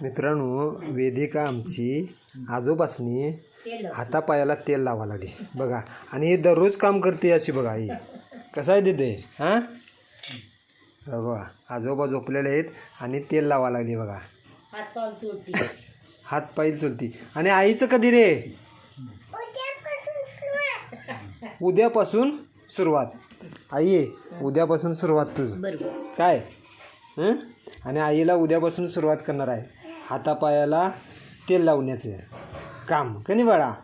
मित्रांनो वेदिका आमची आजोबासनी हातापायाला तेल लावा लागली बघा आणि हे दररोज काम करते अशी बघा ही कसं आहे तिथे हां बघा आजोबा झोपलेले आहेत आणि तेल लावा लागली बघा हात पायी चलती. आणि आईचं कधी रे? उद्यापासून सुरुवात. आई उद्यापासून सुरुवात तुझं. काय? हं? आणि आईला उद्यापासून सुरुवात करणार आहे. हातापायाला तेल लावण्याचं काम. का नाही बाळा?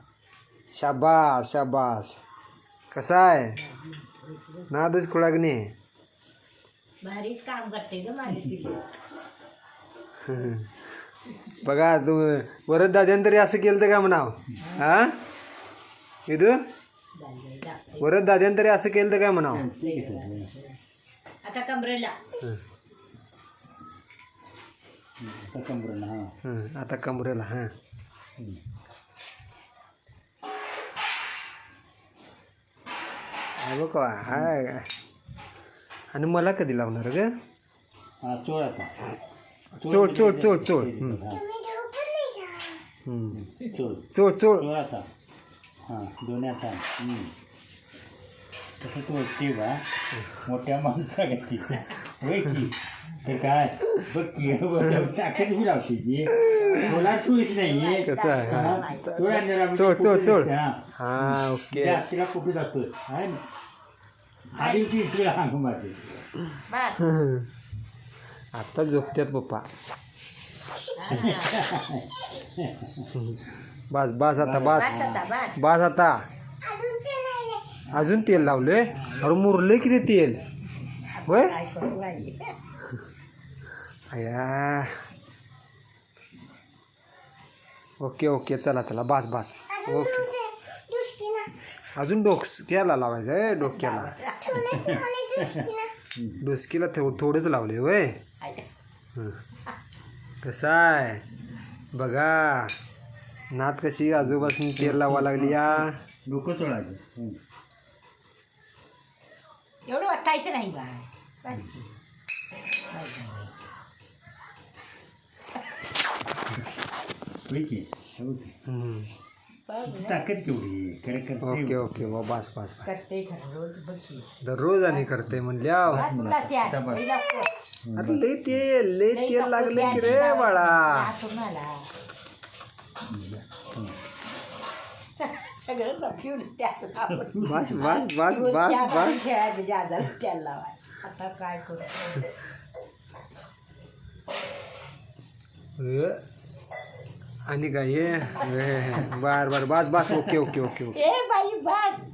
शाबास शाबास. कसा आहे? नादच खुळागणे भारीच काम करते बघा तू वरद दाद्यानं तरी असं केलं का म्हणाव? हा? इथं वरद दाद्यानं तरी असं केलं का म्हणाव? आता कमरेला. हं. हं, आता कमरेला हां. बघ हाय. आणि मला कधी लावणार ग? चोळ आता. चोळ चोळ चोळ चोळ हं. हं. चोळ चोळ चोळ चोळ आता हां दोन्ही आता तसं तू वाटते बा मोठ्या माणसा घेतली होय की तर काय बघ की टाकत बी लावते ती तुला चुईत नाही कसं आहे हा. चोळ चोळ चोळ चोळ हां हा ओके तिला कुठे जातो आहे ना आधी ती तुला हांग मारते बस आता झोपत्यात पप्पा. बस बस आता बस. बस आता अजून तेल लावलंय. अरे मुरले की रे तेल? होय? अया ओके ओके चला चला. बस बस. ओके. अजून डोक्याला. लावायचं आहे डोक्याला डोसकीला थो थोडंच लावले हं. कसं आहे बघा. नात कशी आजोबासून तेल लावा लागली या? डोकं चोळायचं. एवढं वाटायचं नाही बा बस. होय की की. हं. ताकद केवढी? खरं ओके करते ओके वा बस बस बस. करते खरं रोज बघी दररोज आणि करते म्हणल्या. बस तुला त्या आता बस. पहिला को- आता लय तेल लय तेल लागले की रे बाळा. आला. सगळं जपून त्याला लावून. बस बस बस रोज बस त्या बस. खेळायचं जादा त्याला लावाय आता काय करू. आणि काय ये बर बर बस बस. Okay okay okay okay. ए बाई बस.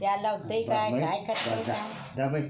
त्या लावतंय काय? काय करतंय काय? दाबाई